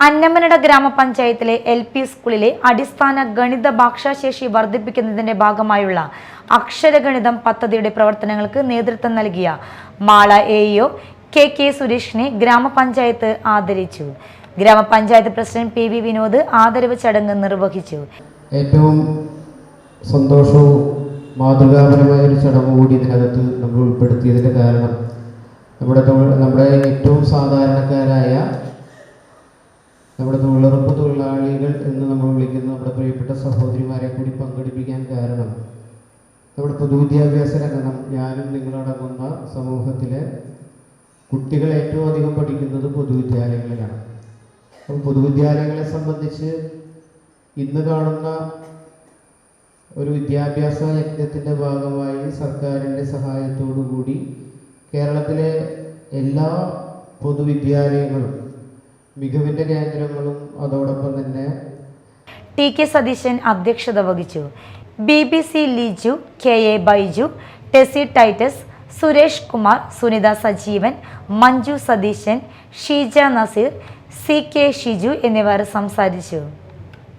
അന്നമനട ഗ്രാമപഞ്ചായത്തിലെ L P സ്കൂളിലെ അടിസ്ഥാന ഗണിത ഭാഷാശേഷി വർദ്ധിപ്പിക്കുന്നതിന്റെ ഭാഗമായുള്ള അക്ഷരഗണിതം പദ്ധതിയുടെ പ്രവർത്തനങ്ങൾക്ക് നേതൃത്വം നൽകിയ മാള എഇഒ കെ കെ സുരേഷിനെ ഗ്രാമപഞ്ചായത്ത് ആദരിച്ചു. ഗ്രാമപഞ്ചായത്ത് പ്രസിഡന്റ് പി വി വിനോദ് ആദരവ് ചടങ്ങ് നിർവഹിച്ചു. ഏറ്റവും സന്തോഷവും മാതൃകാപരമായ ഒരു ചടങ്ങ് കൂടി ഇതിനകത്ത് നമ്മൾ ഉൾപ്പെടുത്തിയതിന്റെ കാരണം നമ്മുടെ നമ്മുടെ ഏറ്റവും സാധാരണക്കാരായ തൊഴിലാളികൾ എന്ന് നമ്മൾ വിളിക്കുന്ന നമ്മുടെ പ്രിയപ്പെട്ട സഹോദരിമാരെ കൂടി പങ്കെടുപ്പിക്കാൻ കാരണം നമ്മുടെ പൊതുവിദ്യാഭ്യാസ രംഗം. ഞാനും നിങ്ങളടങ്ങുന്ന സമൂഹത്തിലെ കുട്ടികൾ ഏറ്റവും അധികം പഠിക്കുന്നത് പൊതുവിദ്യാലയങ്ങളിലാണ്. അപ്പം പൊതുവിദ്യാലയങ്ങളെ സംബന്ധിച്ച് ഇന്ന് കാണുന്ന ഒരു വിദ്യാഭ്യാസ യജ്ഞത്തിന്റെ ഭാഗമായി സർക്കാരിന്റെ സഹായത്തോടു കൂടി കേരളത്തിലെ എല്ലാ പൊതുവിദ്യാലയങ്ങളും മികവിന്റെ കേന്ദ്രങ്ങളും അതോടൊപ്പം തന്നെ ടി കെ സതീശൻ അധ്യക്ഷത വഹിച്ചു. B B C Liju K A Baiju Tessy Titus Suresh Kumar Sunitha Sajeevan Manju Satheesan Sheeja Nazeer C K Shiju എന്നിവർ സംസാരിച്ചു.